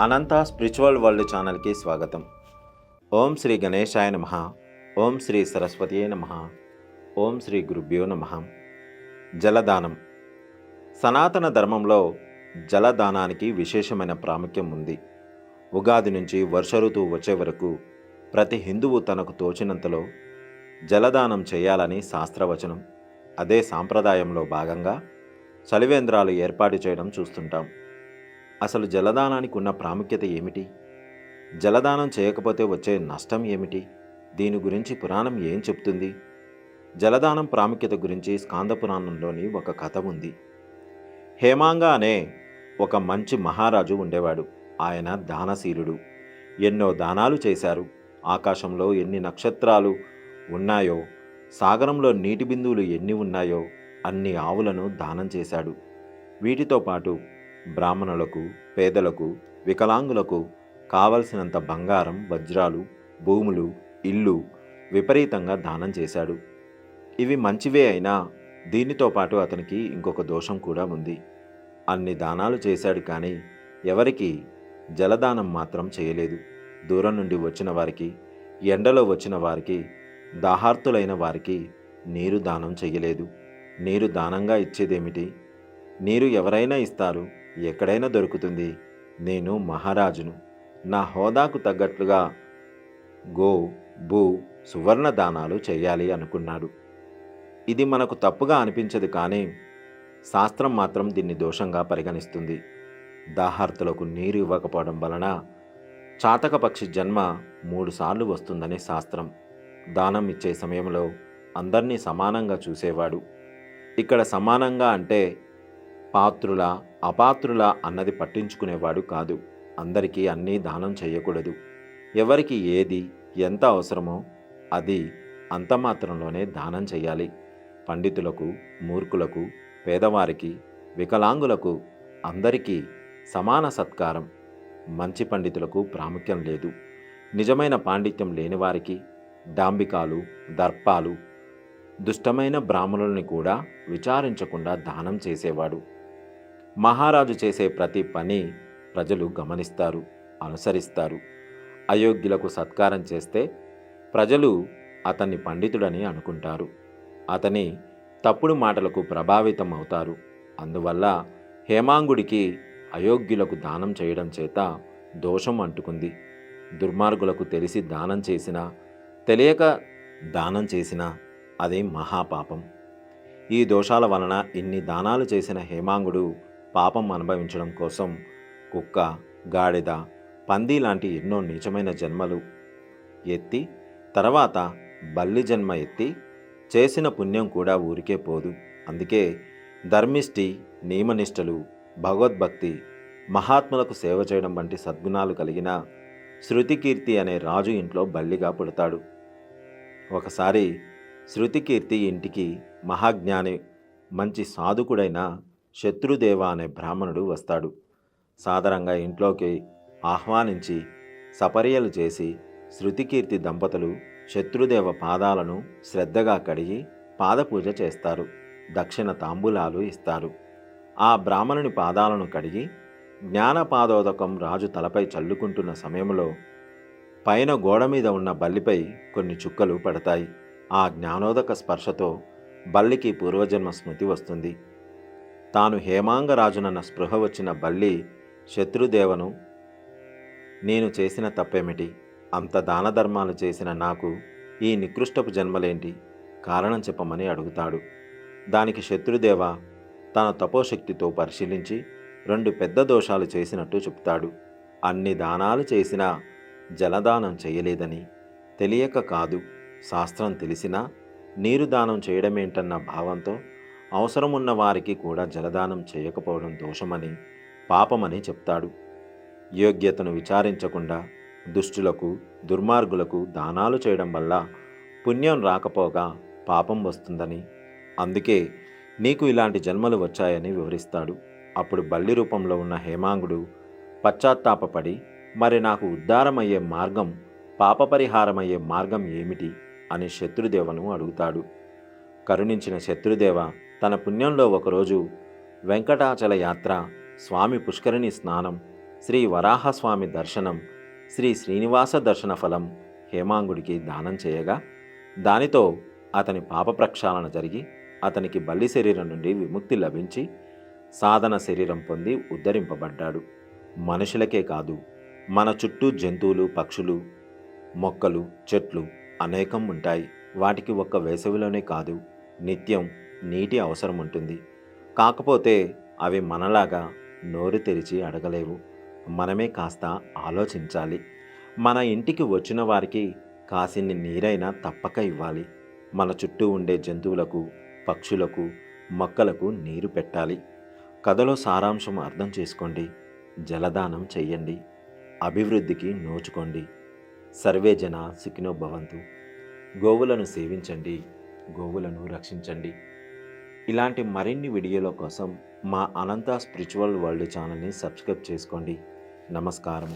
అనంత spiritual world ఛానల్కి స్వాగతం. ఓం శ్రీ గణేశాయ నమ. ఓం శ్రీ సరస్వతియే నమ. ఓం శ్రీ గురుభ్యో నమ. జలదానం. సనాతన ధర్మంలో జలదానానికి విశేషమైన ప్రాముఖ్యం ఉంది. ఉగాది నుంచి వర్ష ఋతువు వచ్చే వరకు ప్రతి హిందువు తనకు తోచినంతలో జలదానం చేయాలని శాస్త్రవచనం అదే సాంప్రదాయంలో భాగంగా చలివేంద్రాలు ఏర్పాటు చేయడం చూస్తుంటాం. అసలు జలదానానికి ఉన్న ప్రాముఖ్యత ఏమిటి? జలదానం చేయకపోతే వచ్చే నష్టం ఏమిటి? దీని గురించి పురాణం ఏం చెప్తుంది? జలదానం ప్రాముఖ్యత గురించి స్కాంద పురాణంలోని ఒక కథ ఉంది. హేమాంగ అనే ఒక మంచి మహారాజు ఉండేవాడు. ఆయన దానశీలుడు. ఎన్నో దానాలు చేశారు. ఆకాశంలో ఎన్ని నక్షత్రాలు ఉన్నాయో సాగరంలో నీటి బిందువులు ఎన్ని ఉన్నాయో అన్ని ఆవులను దానం చేశాడు. వీటితో పాటు బ్రాహ్మణులకు పేదలకు వికలాంగులకు కావలసినంత బంగారం వజ్రాలు భూములు ఇల్లు విపరీతంగా దానం చేశాడు. ఇవి మంచివే అయినా దీనితో పాటు అతనికి ఇంకొక దోషం కూడా ఉంది. అన్ని దానాలు చేశాడు కానీ ఎవరికి జలదానం మాత్రం చేయలేదు. దూరం నుండి వచ్చిన వారికి ఎండలో వచ్చిన వారికి దాహార్తులైన వారికి నీరు దానం చేయలేదు. నీరు దానంగా ఇచ్చేదేమిటి? నీరు ఎవరైనా ఇస్తారు. ఎక్కడైనా దొరుకుతుంది. నేను మహారాజును. నా హోదాకు తగ్గట్లుగా గో భూ సువర్ణ దానాలు చేయాలి అనుకున్నాడు. ఇది మనకు తప్పుగా అనిపించదు కానీ శాస్త్రం మాత్రం దీన్ని దోషంగా పరిగణిస్తుంది. దాహార్తులకు నీరు ఇవ్వకపోవడం వలన చాతక పక్షి జన్మ మూడుసార్లు వస్తుందని శాస్త్రం. దానం ఇచ్చే సమయంలో అందరినీ సమానంగా చూసేవాడు. ఇక్కడ సమానంగా అంటే పాత్రుల అపాత్రుల అన్నది పట్టించుకునేవాడు కాదు. అందరికీ అన్నీ దానం చేయకూడదు. ఎవరికి ఏది ఎంత అవసరమో అది అంత మాత్రంలోనే దానం చేయాలి. పండితులకు మూర్ఖులకు పేదవారికి వికలాంగులకు అందరికీ సమాన సత్కారం. మంచి పండితులకు ప్రాముఖ్యం లేదు. నిజమైన పాండిత్యం లేని వారికి డాంబికాలు దర్పాలు దుష్టమైన బ్రాహ్మణుల్ని కూడా విచారించకుండా దానం చేసేవాడు. మహారాజు చేసే ప్రతి పని ప్రజలు గమనిస్తారు అనుసరిస్తారు. అయోగ్యులకు సత్కారం చేస్తే ప్రజలు అతన్ని పండితుడని అనుకుంటారు. అతని తప్పుడు మాటలకు ప్రభావితం అవుతారు. అందువల్ల హేమాంగుడికి అయోగ్యులకు దానం చేయడం చేత దోషం అంటుకుంది. దుర్మార్గులకు తెలిసి దానం చేసినా తెలియక దానం చేసినా అది మహాపాపం. ఈ దోషాల వలన ఇన్ని దానాలు చేసిన హేమాంగుడు పాపం అనుభవించడం కోసం కుక్క గాడిద పంది లాంటి ఎన్నో నీచమైన జన్మలు ఎత్తి తర్వాత బల్లి జన్మ ఎత్తి చేసిన పుణ్యం కూడా ఊరికే పోదు. అందుకే ధర్మిష్టి నియమనిష్టలు భగవద్భక్తి మహాత్ములకు సేవ చేయడం వంటి సద్గుణాలు కలిగిన శృతికీర్తి అనే రాజు ఇంట్లో బల్లిగా పుడతాడు. ఒకసారి శృతికీర్తి ఇంటికి మహాజ్ఞాని మంచి సాధుకుడైన శత్రుదేవ అనే బ్రాహ్మణుడు వస్తాడు. సాదరంగా ఇంట్లోకి ఆహ్వానించి సపర్యలు చేసి శృతికీర్తి దంపతులు శత్రుదేవ పాదాలను శ్రద్ధగా కడిగి పాదపూజ చేస్తారు. దక్షిణ తాంబూలాలు ఇస్తారు. ఆ బ్రాహ్మణుని పాదాలను కడిగి జ్ఞానపాదోదకం రాజు తలపై చల్లుకుంటున్న సమయంలో పైన గోడ మీద ఉన్న బల్లిపై కొన్ని చుక్కలు పడతాయి. ఆ జ్ఞానోదక స్పర్శతో బల్లికి పూర్వజన్మ స్మృతి వస్తుంది. తాను హేమాంగరాజునన్న స్పృహ వచ్చిన బల్లి శత్రుదేవను నేను చేసిన తప్పేమిటి? అంత దాన ధర్మాలు చేసిన నాకు ఈ నికృష్టపు జన్మలేంటి? కారణం చెప్పమని అడుగుతాడు. దానికి శత్రుదేవ తన తపోశక్తితో పరిశీలించి రెండు పెద్ద దోషాలు చేసినట్టు చెప్తాడు. అన్ని దానాలు చేసినా జలదానం చేయలేదని తెలియక కాదు. శాస్త్రం తెలిసినా నీరు దానం చేయడమేంటన్న భావంతో అవసరమున్న వారికి కూడా జలదానం చేయకపోవడం దోషమని పాపమని చెప్తాడు. యోగ్యతను విచారించకుండా దుష్టులకు దుర్మార్గులకు దానాలు చేయడం వల్ల పుణ్యం రాకపోగా పాపం వస్తుందని అందుకే నీకు ఇలాంటి జన్మలు వచ్చాయని వివరిస్తాడు. అప్పుడు బల్లి రూపంలో ఉన్న హేమాంగుడు పశ్చాత్తాపపడి మరి నాకు ఉద్ధారమయ్యే మార్గం పాపపరిహారమయ్యే మార్గం ఏమిటి? అని శత్రుదేవను అడుగుతాడు. కరుణించిన శత్రుదేవ తన పుణ్యంలో ఒకరోజు వెంకటాచల యాత్ర స్వామి పుష్కరిణి స్నానం శ్రీ వరాహస్వామి దర్శనం శ్రీ శ్రీనివాస దర్శన ఫలం హేమాంగుడికి దానం చేయగా దానితో అతని పాప ప్రక్షాళన జరిగి అతనికి బల్లి శరీరం నుండి విముక్తి లభించి సాధన శరీరం పొంది ఉద్ధరింపబడ్డాడు. మనుషులకే కాదు మన చుట్టూ జంతువులు పక్షులు మొక్కలు చెట్లు అనేకం ఉంటాయి. వాటికి ఒక్క వేసవిలోనే కాదు నిత్యం నీటి అవసరం ఉంటుంది కాకపోతే అవి మనలాగా నోరు తెరిచి అడగలేవు. మనమే కాస్త ఆలోచించాలి. మన ఇంటికి వచ్చిన వారికి కాసిన్ని నీరైనా తప్పక ఇవ్వాలి. మన చుట్టూ ఉండే జంతువులకు పక్షులకు మొక్కలకు నీరు పెట్టాలి. కథలో సారాంశం అర్థం చేసుకోండి. జలదానం చెయ్యండి. అభివృద్ధికి నోచుకోండి. సర్వే జన సుఖినోభవంతు గోవులను సేవించండి. గోవులను రక్షించండి. ఇలాంటి మరిన్ని వీడియోల కోసం మా అనంత స్పిరిచువల్ వరల్డ్ ఛానల్ని సబ్స్క్రైబ్ చేసుకోండి. నమస్కారం